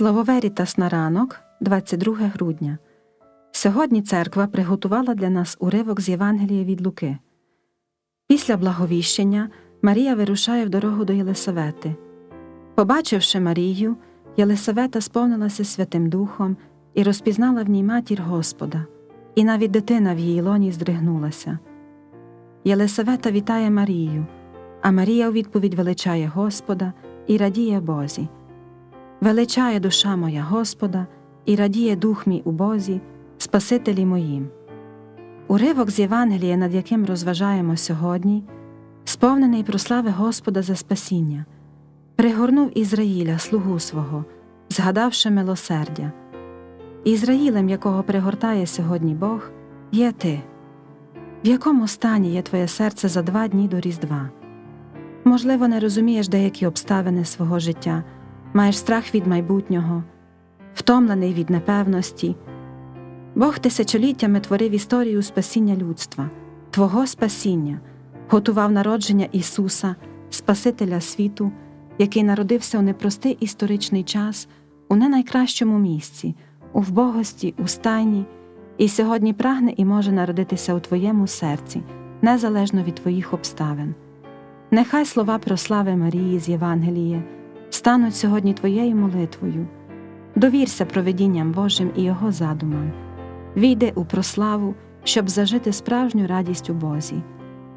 Слово Верітас на ранок, 22 грудня. Сьогодні церква приготувала для нас уривок з Євангелія від Луки. Після благовіщення Марія вирушає в дорогу до Єлисавети. Побачивши Марію, Єлисавета сповнилася Святим Духом і розпізнала в ній матір Господа, і навіть дитина в її лоні здригнулася. Єлисавета вітає Марію, а Марія у відповідь величає Господа і радіє Бозі. Величає душа моя Господа, і радіє дух мій у Бозі, Спасителі моїм. Уривок з Євангелія, над яким розважаємо сьогодні, сповнений прослави Господа за спасіння, пригорнув Ізраїля, слугу свого, згадавши милосердя. Ізраїлем, якого пригортає сьогодні Бог, є ти. В якому стані є твоє серце за два дні до Різдва? Можливо, не розумієш деякі обставини свого життя, маєш страх від майбутнього, втомлений від непевності. Бог тисячоліттями творив історію спасіння людства, Твого спасіння, готував народження Ісуса, Спасителя світу, який народився у непростий історичний час, у не найкращому місці, у вбогості, у стайні, і сьогодні прагне і може народитися у Твоєму серці, незалежно від Твоїх обставин. Нехай слова про слави Марії з Євангелія стануть сьогодні Твоєю молитвою. Довірся проведінням Божим і Його задумам. Війди у прославу, щоб зажити справжню радість у Бозі.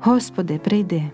Господи, прийди.